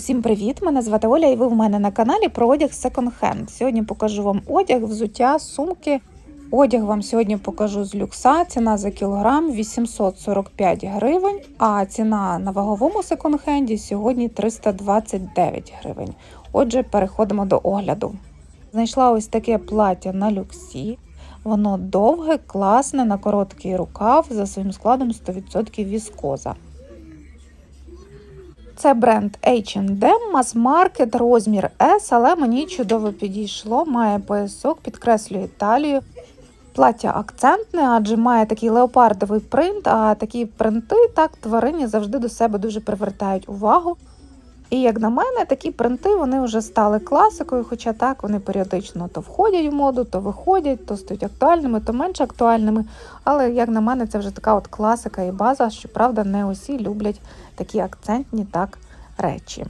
Усім привіт! Мене звати Оля, і ви в мене на каналі про одяг Hand. Сьогодні покажу вам одяг, взуття, сумки. Одяг вам сьогодні покажу з люкса. Ціна за кілограм 845 гривень, а ціна на ваговому секонд-хенді сьогодні 329 гривень. Отже, переходимо до огляду. Знайшла ось таке плаття на люксі. Воно довге, класне, на короткий рукав, за своїм складом 100% віскоза. Це бренд H&M, мас-маркет, розмір S, але мені чудово підійшло. Має поясок, підкреслює талію. Плаття акцентне, адже має такий леопардовий принт, а такі принти так тварині завжди до себе дуже привертають увагу. І як на мене, такі принти вони вже стали класикою, хоча так вони періодично то входять в моду, то виходять, то стають актуальними, то менш актуальними. Але як на мене, це вже така от класика і база, що правда не усі люблять такі акцентні так речі.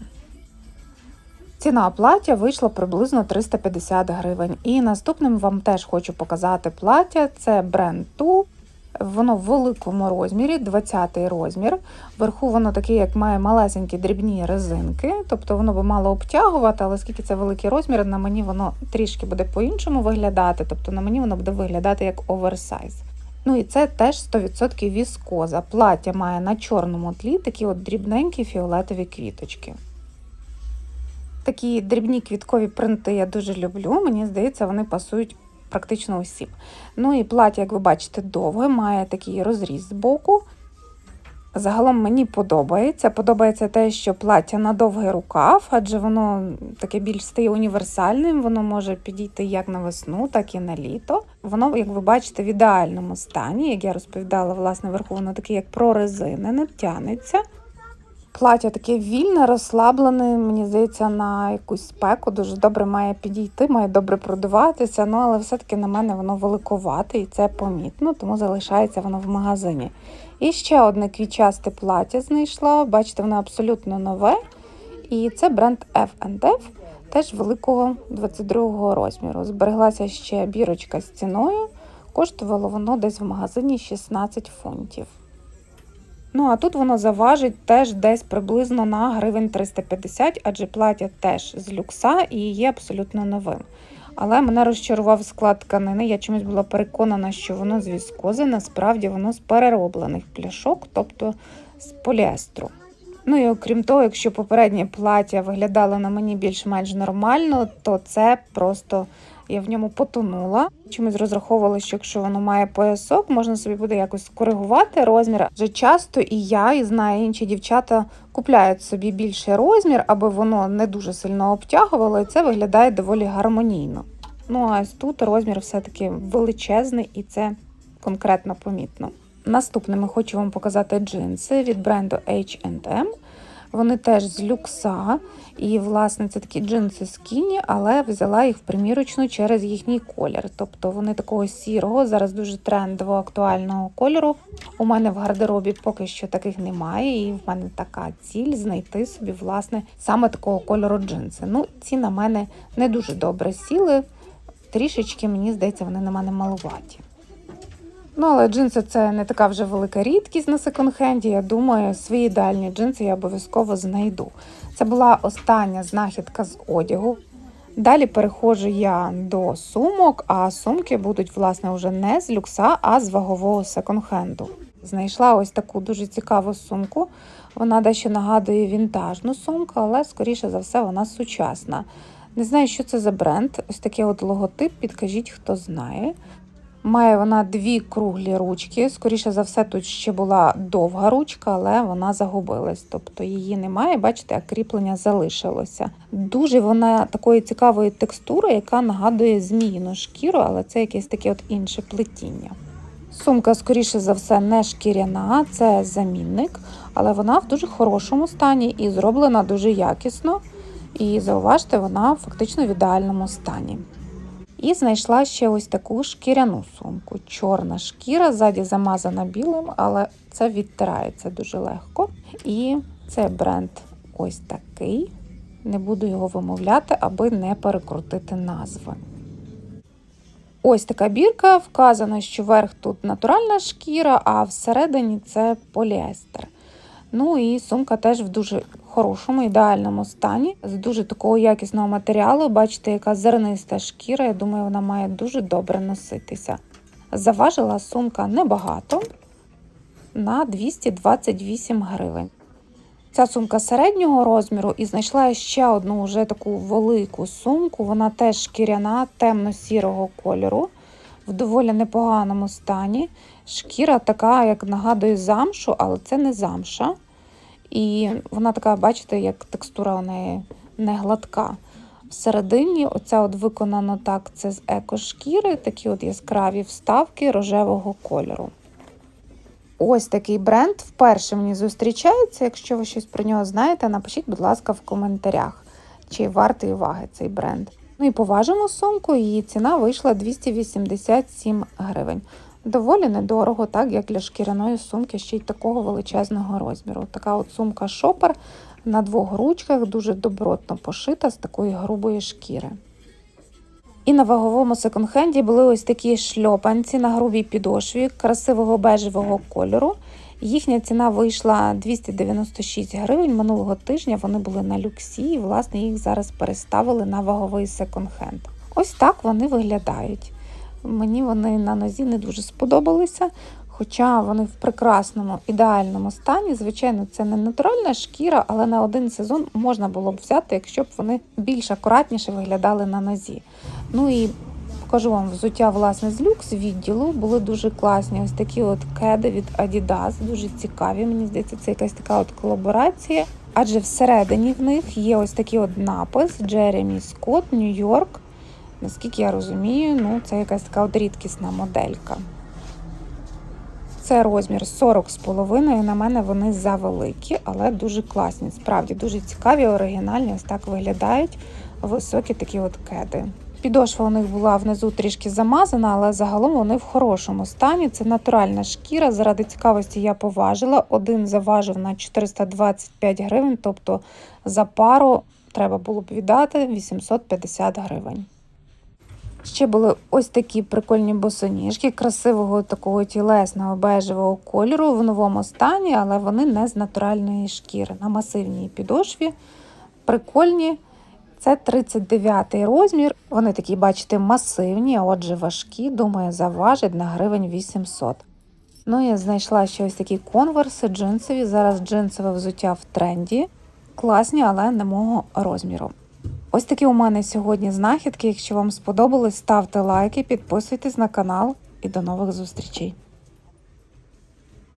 Ціна плаття вийшла приблизно 350 гривень. І наступним вам теж хочу показати плаття. Це бренд Ту. Воно в великому розмірі, 20 розмір. Вверху воно таке, як має малесенькі дрібні резинки, тобто воно би мало обтягувати, але оскільки це великий розмір, на мені воно трішки буде по-іншому виглядати, тобто на мені воно буде виглядати як оверсайз. Ну і це теж 100% віскоза. Плаття має на чорному тлі такі от дрібненькі фіолетові квіточки. Такі дрібні квіткові принти я дуже люблю. Мені здається, вони пасують практично усім. Ну і плаття, як ви бачите, довге, має такий розріз з боку. Загалом мені подобається. Подобається те, що плаття на довгий рукав, адже воно таке більш стає універсальним, воно може підійти як на весну, так і на літо. Воно, як ви бачите, в ідеальному стані, як я розповідала, власне, вверху воно таке, як прорезинене, тянеться. Плаття таке вільне, розслаблене, мені здається, на якусь спеку дуже добре має підійти, має добре продуватися, ну але все-таки на мене воно великовате і це помітно, тому залишається воно в магазині. І ще одне квітчасте плаття знайшла. Бачите, воно абсолютно нове. І це бренд F&F, теж великого 22 розміру. Збереглася ще бірочка з ціною. Коштувало воно десь в магазині 16 фунтів. Ну, а тут воно заважить теж десь приблизно на гривень 350, адже плаття теж з люкса і є абсолютно новим. Але мене розчарував склад тканини. Я чомусь була переконана, що воно з віскози, насправді воно з перероблених пляшок, тобто з поліестру. Ну і окрім того, якщо попереднє плаття виглядало на мені більш-менш нормально, то це просто я в ньому потонула. Чомусь розраховувала, що якщо воно має поясок, можна собі буде якось коригувати розмір. Вже часто і я, і знаю інші дівчата купляють собі більший розмір, аби воно не дуже сильно обтягувало, і це виглядає доволі гармонійно. Ну а ось тут розмір все-таки величезний і це конкретно помітно. Наступними хочу вам показати джинси від бренду H&M. Вони теж з люкса, і, власне, це такі джинси скіні, але взяла їх в примірочну через їхній колір. Тобто вони такого сірого, зараз дуже трендово актуального кольору. У мене в гардеробі поки що таких немає, і в мене така ціль знайти собі, власне, саме такого кольору джинси. Ну, ці на мене не дуже добре сіли. Трішечки, мені здається, вони на мене малуваті. Ну, але джинси це не така вже велика рідкість на секонд-хенді. Я думаю, свої ідеальні джинси я обов'язково знайду. Це була остання знахідка з одягу. Далі переходжу я до сумок, а сумки будуть, власне, вже не з люкса, а з вагового секонд-хенду. Знайшла ось таку дуже цікаву сумку. Вона дещо нагадує вінтажну сумку, але, скоріше за все, вона сучасна. Не знаю, що це за бренд. Ось такий от логотип, підкажіть, хто знає. Має вона дві круглі ручки. Скоріше за все, тут ще була довга ручка, але вона загубилась. Тобто її немає, бачите, а кріплення залишилося. Дуже вона такої цікавої текстури, яка нагадує зміїну шкіру, але це якесь таке от інше плетіння. Сумка, скоріше за все, не шкіряна, це замінник, але вона в дуже хорошому стані і зроблена дуже якісно. І зауважте, вона фактично в ідеальному стані. І знайшла ще ось таку шкіряну сумку. Чорна шкіра, ззаді замазана білим, але це відтирається дуже легко. І це бренд ось такий. Не буду його вимовляти, аби не перекрутити назви. Ось така бірка. Вказано, що верх тут натуральна шкіра, а всередині це поліестер. Ну і сумка теж в дуже хорошому, ідеальному стані, з дуже такого якісного матеріалу. Бачите, яка зерниста шкіра. Я думаю, вона має дуже добре носитися. Заважила сумка небагато на 228 гривень. Ця сумка середнього розміру і знайшла ще одну вже таку велику сумку. Вона теж шкіряна темно-сірого кольору, в доволі непоганому стані. Шкіра така, як нагадує замшу, але це не замша. І вона така, бачите, як текстура у неї не гладка. Всередині оця от виконано так, це з екошкіри, такі от яскраві вставки рожевого кольору. Ось такий бренд вперше мені зустрічається. Якщо ви щось про нього знаєте, напишіть, будь ласка, в коментарях, чи вартий уваги цей бренд. Ну і поважимо сумку, її ціна вийшла 287 гривень. Доволі недорого, так як для шкіряної сумки ще й такого величезного розміру. Така от сумка шопер на двох ручках, дуже добротно пошита з такої грубої шкіри. І на ваговому секонд-хенді були ось такі шльопанці на грубій підошві красивого бежевого кольору. Їхня ціна вийшла 296 гривень. Минулого тижня вони були на люксі, і власне їх зараз переставили на ваговий секонд-хенд. Ось так вони виглядають. Мені вони на нозі не дуже сподобалися, хоча вони в прекрасному ідеальному стані. Звичайно, це не натуральна шкіра, але на один сезон можна було б взяти, якщо б вони більш акуратніше виглядали на нозі. Ну і покажу вам взуття власне з люкс відділу. Були дуже класні. Ось такі от кеди від Adidas, дуже цікаві. Мені здається, це якась така от колаборація. Адже всередині в них є ось такий от напис Джеремі Скотт, Нью-Йорк. Наскільки я розумію, ну це якась така от рідкісна моделька. Це розмір 40 з. На мене вони завеликі, але дуже класні. Справді дуже цікаві, оригінальні. Ось так виглядають високі такі от кеди. Підошва у них була внизу трішки замазана, але загалом вони в хорошому стані. Це натуральна шкіра. Заради цікавості я поважила. Один заважив на 425 гривень, тобто за пару треба було б віддати 850 гривень. Ще були ось такі прикольні босоніжки, красивого такого тілесного бежевого кольору в новому стані, але вони не з натуральної шкіри. На масивній підошві. Прикольні. Це 39 розмір. Вони такі, бачите, масивні, а отже, важкі. Думаю, заважить на гривень 800. Ну, я знайшла ще ось такі конверси джинсові. Зараз джинсове взуття в тренді. Класні, але не мого розміру. Ось такі у мене сьогодні знахідки. Якщо вам сподобалось, ставте лайки, підписуйтесь на канал і до нових зустрічей.